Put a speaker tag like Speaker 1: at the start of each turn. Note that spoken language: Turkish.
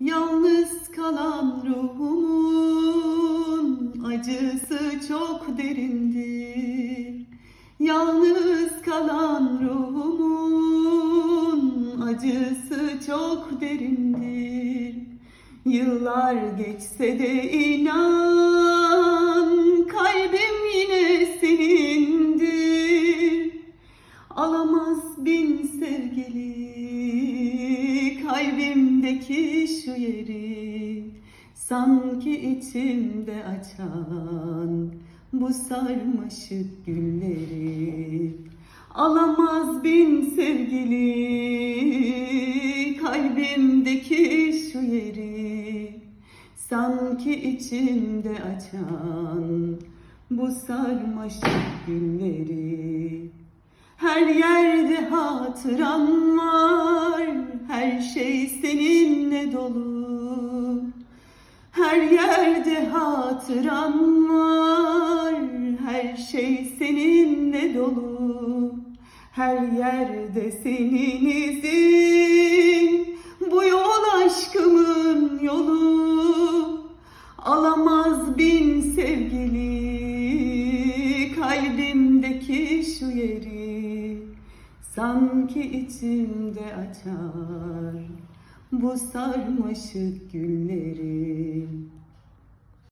Speaker 1: Yalnız kalan ruhumun acısı çok derindir. Yalnız kalan ruhumun acısı çok derindir. Yıllar geçse de inan kalbimdeki şu yeri Sanki içimde açan bu sarmaşık gülleri Alamaz bin sevgili. Kalbimdeki şu yeri Sanki içimde açan bu sarmaşık gülleri her yerde hatıran var, her şey seninle dolu. Her yerde hatıran var, her şey seninle dolu. Her yerde senin izin, bu yol aşkımın yolu. Alamaz bin sevgili kalbimdeki şu yeri Sanki içimde açar bu sarmaşık gülleri